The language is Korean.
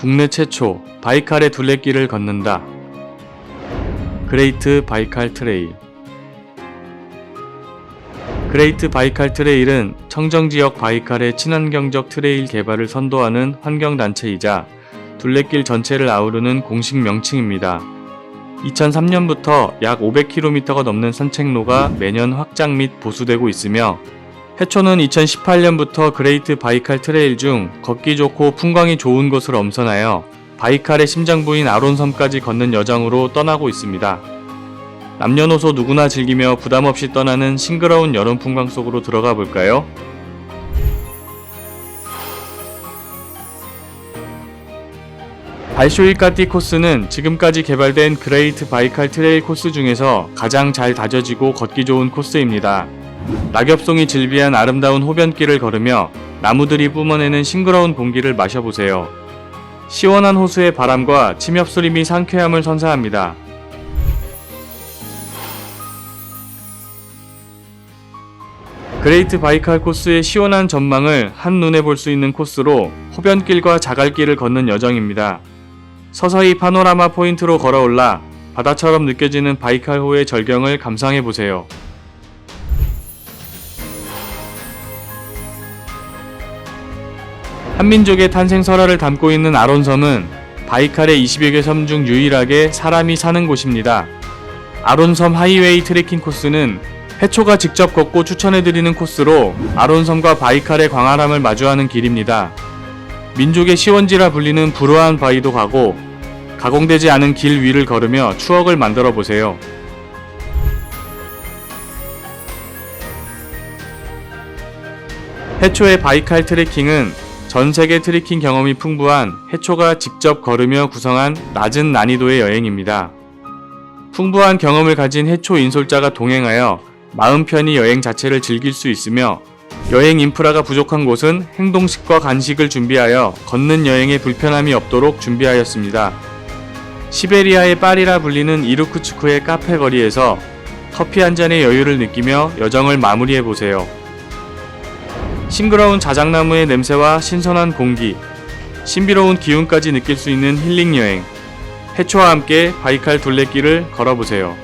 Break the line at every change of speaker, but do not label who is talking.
국내 최초 바이칼의 둘레길을 걷는다. 그레이트 바이칼 트레일 그레이트 바이칼 트레일은 청정지역 바이칼의 친환경적 트레일 개발을 선도하는 환경단체이자 둘레길 전체를 아우르는 공식 명칭입니다. 2003년부터 약 500km가 넘는 산책로가 매년 확장 및 보수되고 있으며 해초는 2018년부터 그레이트 바이칼 트레일 중 걷기 좋고 풍광이 좋은 곳을 엄선하여 바이칼의 심장부인 아론섬까지 걷는 여정으로 떠나고 있습니다. 남녀노소 누구나 즐기며 부담 없이 떠나는 싱그러운 여름 풍광 속으로 들어가 볼까요? 발쇼일까띠 코스는 지금까지 개발된 그레이트 바이칼 트레일 코스 중에서 가장 잘 다져지고 걷기 좋은 코스입니다. 낙엽송이 질비한 아름다운 호변길을 걸으며 나무들이 뿜어내는 싱그러운 공기를 마셔보세요. 시원한 호수의 바람과 침엽소림이 상쾌함을 선사합니다. 그레이트 바이칼 코스의 시원한 전망을 한눈에 볼 수 있는 코스로 호변길과 자갈길을 걷는 여정입니다. 서서히 파노라마 포인트로 걸어올라 바다처럼 느껴지는 바이칼호의 절경을 감상해 보세요. 한민족의 탄생 설화를 담고 있는 아론섬은 바이칼의 20여 개 섬 중 유일하게 사람이 사는 곳입니다. 아론섬 하이웨이 트레킹 코스는 해초가 직접 걷고 추천해드리는 코스로 아론섬과 바이칼의 광활함을 마주하는 길입니다. 민족의 시원지라 불리는 불우한 바위도 가고 가공되지 않은 길 위를 걸으며 추억을 만들어 보세요. 해초의 바이칼 트레킹은 전 세계 트레킹 경험이 풍부한 해초가 직접 걸으며 구성한 낮은 난이도의 여행입니다. 풍부한 경험을 가진 해초 인솔자가 동행하여 마음 편히 여행 자체를 즐길 수 있으며 여행 인프라가 부족한 곳은 행동식과 간식을 준비하여 걷는 여행에 불편함이 없도록 준비하였습니다. 시베리아의 파리라 불리는 이루크츠크의 카페 거리에서 커피 한 잔의 여유를 느끼며 여정을 마무리해 보세요. 싱그러운 자작나무의 냄새와 신선한 공기, 신비로운 기운까지 느낄 수 있는 힐링 여행. 해초와 함께 바이칼 둘레길을 걸어보세요.